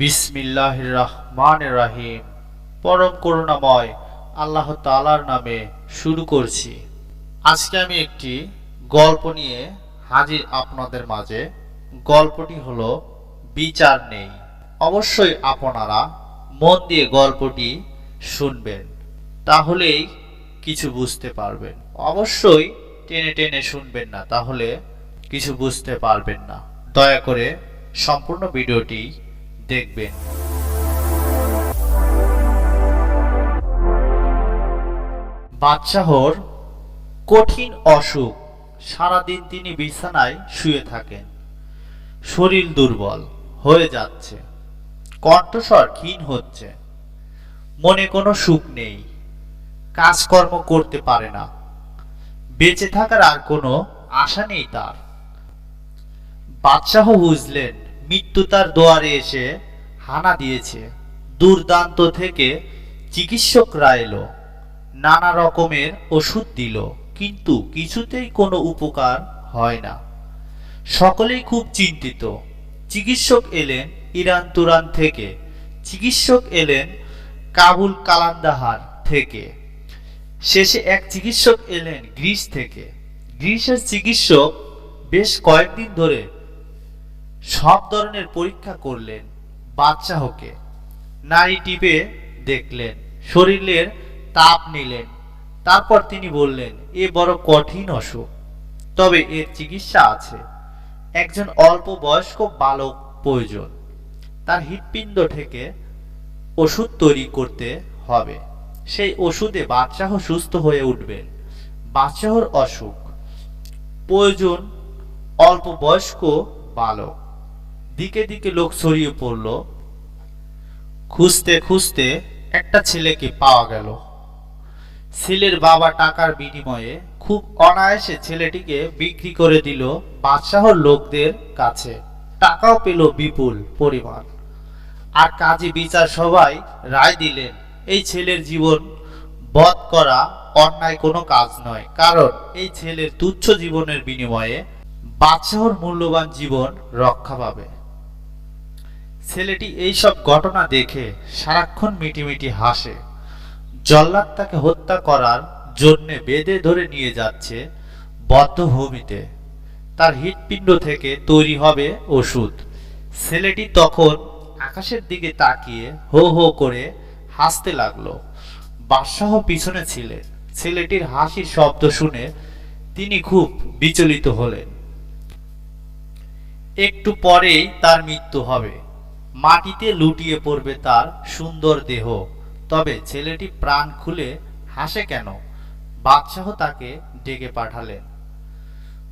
বিসমিল্লাহ রহমান রাহিম। পরম করুণাময় আল্লাহ তালার নামে শুরু করছি। আজকে আমি একটি গল্প নিয়ে হাজির আপনাদের মাঝে। গল্পটি হলো বিচার নেই। অবশ্যই আপনারা মন দিয়ে গল্পটি শুনবেন, তাহলেই কিছু বুঝতে পারবেন। অবশ্যই টেনে টেনে শুনবেন না, তাহলে কিছু বুঝতে পারবেন না। দয়া করে সম্পূর্ণ ভিডিওটি দেখবেন বাদশাহর কঠিন অসুখ। সারাদিন তিনি বিছানায় শুয়ে থাকেন। শরীর দুর্বল হয়ে যাচ্ছে। কণ্ঠস্বর ক্ষীণ হচ্ছে। মনে কোনো সুখ নেই। কাজকর্ম করতে পারে না। বেঁচে থাকার আর কোনো আশা নেই তার। বাদশাহ বুঝলেন মৃত্যু তার দোয়ারে এসে হানা দিয়েছে। দুর্দান্ত থেকে চিকিৎসকরা এলো, নানা রকমের ওষুধ দিল, কিন্তু কিছুতেই কোনো উপকার হয় না। সকলেই খুব চিন্তিত। চিকিৎসক এলেন ইরান তুরান থেকে। চিকিৎসক এলেন কাবুল কালান্দাহার থেকে। শেষে এক চিকিৎসক এলেন গ্রিস থেকে। গ্রিসের চিকিৎসক বেশ কয়েকদিন ধরে সব ধরনের পরীক্ষা করলেন বাদশাহকে নারী টিপে দেখলেন, শরীরের তাপ নিলেন। তারপর তিনি বললেন, এ বড় কঠিন অসুখ। তবে এর চিকিৎসা আছে। একজন অল্প বয়স্ক বালক প্রয়োজন। তার হৃৎপিণ্ড থেকে ওষুধ তৈরি করতে হবে। সেই ওষুধে বাদশাহ সুস্থ হয়ে উঠবেন। বাদশাহর অসুখ। প্রয়োজন অল্প বয়স্ক বালক। দিকে দিকে লোক ছড়িয়ে পড়ল। খুঁজতে খুঁজতে একটা ছেলেকে পাওয়া গেল। ছেলের বাবা টাকার বিনিময়ে খুব অনায়াসে ছেলেটিকে বিক্রি করে দিল বাদশাহর লোকদের কাছে। টাকাও পেল বিপুল পরিমাণ। আর কাজী বিচার সবাই রায় দিলেন, এই ছেলের জীবন বধ করা অন্যায় কোনো কাজ নয়। কারণ এই ছেলের তুচ্ছ জীবনের বিনিময়ে বাদশাহর মূল্যবান জীবন রক্ষা পাবে। ছেলেটি এইসব ঘটনা দেখে সারাক্ষণ মিটিমিটি হাসে। জল্লাদ তাকে হত্যা করার জন্যে বেঁধে ধরে নিয়ে যাচ্ছে বদ্ধভূমিতে। তার হৃৎপিণ্ড থেকে তৈরি হবে ওষুধ। ছেলেটি তখন আকাশের দিকে তাকিয়ে হো হো করে হাসতে লাগল। বাদশাহ পিছনে ছিলেন। ছেলেটির হাসির শব্দ শুনে তিনি খুব বিচলিত হলেন। একটু পরেই তার মৃত্যু হবে। মাটিতে লুটিয়ে পড়বে তার সুন্দর দেহ। তবে ছেলেটি প্রাণ খুলে হাসে কেন? বাদশাহ তাকে ডেকে পাঠালেন।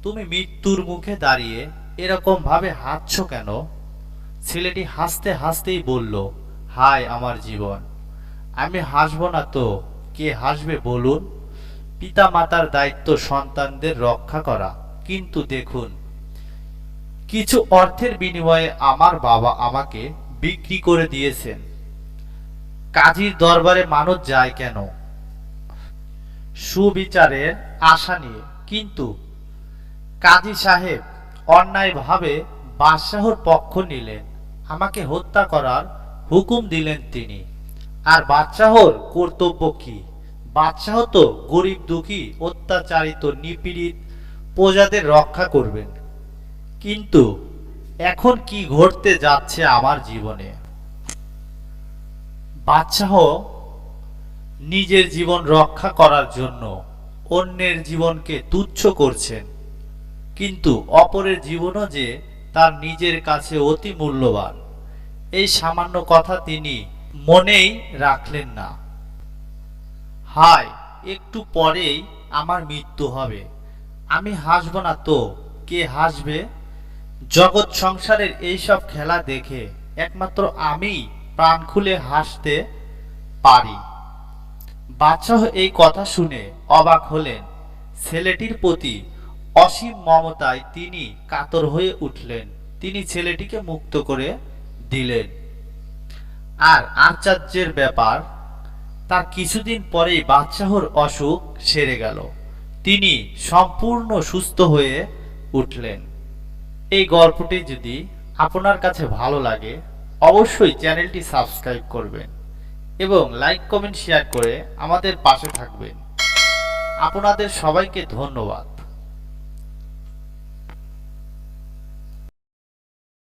তুমি মৃত্যুর মুখে দাঁড়িয়ে এরকম ভাবে হাসছো কেন? ছেলেটি হাসতে হাসতেই বলল, হায় আমার জীবন, আমি হাসবো না তো, কে হাসবে বলুন? পিতা মাতার দায়িত্ব সন্তানদের রক্ষা করা। কিন্তু দেখুন কিছু অর্থের বিনিময়ে আমার বাবা আমাকে বিক্রি করে দিয়েছেন। কাজীর দরবারে মানুষ যায় কেন? সুবিচারের আশা নিয়ে। কিন্তু কাজী সাহেব অন্যায়ভাবে বাদশাহর পক্ষ নিলেন। আমাকে হত্যা করার হুকুম দিলেন তিনি। আর বাদশাহর কর্তব্য কি? বাদশাহ তো গরিব দুঃখী, অত্যাচারিত, নিপীড়িত প্রজাদের রক্ষা করবেন। কিন্তু এখন কি ঘটতে যাচ্ছে আমার জীবনে? বাদশাহ নিজের জীবন রক্ষা করার জন্য অন্যের জীবনকে তুচ্ছ করছেন, কিন্তু অপরের জীবনও যে তার নিজের কাছে অতি মূল্যবান, এই সামান্য কথা তিনি মনেই রাখলেন না। হায়, একটু পরেই আমার মৃত্যু হবে। আমি হাসব না তো, কে হাসবে? জগৎ সংসারের এইসব খেলা দেখে একমাত্র আমি প্রাণ খুলে হাসতে পারি। বাদশাহ এই কথা শুনে অবাক হলেন। ছেলেটির প্রতি অসীম মমতায় তিনি কাতর হয়ে উঠলেন। তিনি ছেলেটিকে মুক্ত করে দিলেন। আর আশ্চর্যের ব্যাপার, তার কিছুদিন পরেই বাদশাহর অসুখ সেরে গেল। তিনি সম্পূর্ণ সুস্থ হয়ে উঠলেন। এই গল্পটি যদি আপনার কাছে ভালো লাগে, অবশ্যই চ্যানেলটি সাবস্ক্রাইব করবেন এবং লাইক, কমেন্ট, শেয়ার করে আমাদের পাশে থাকবেন। আপনাদের সবাইকে ধন্যবাদ।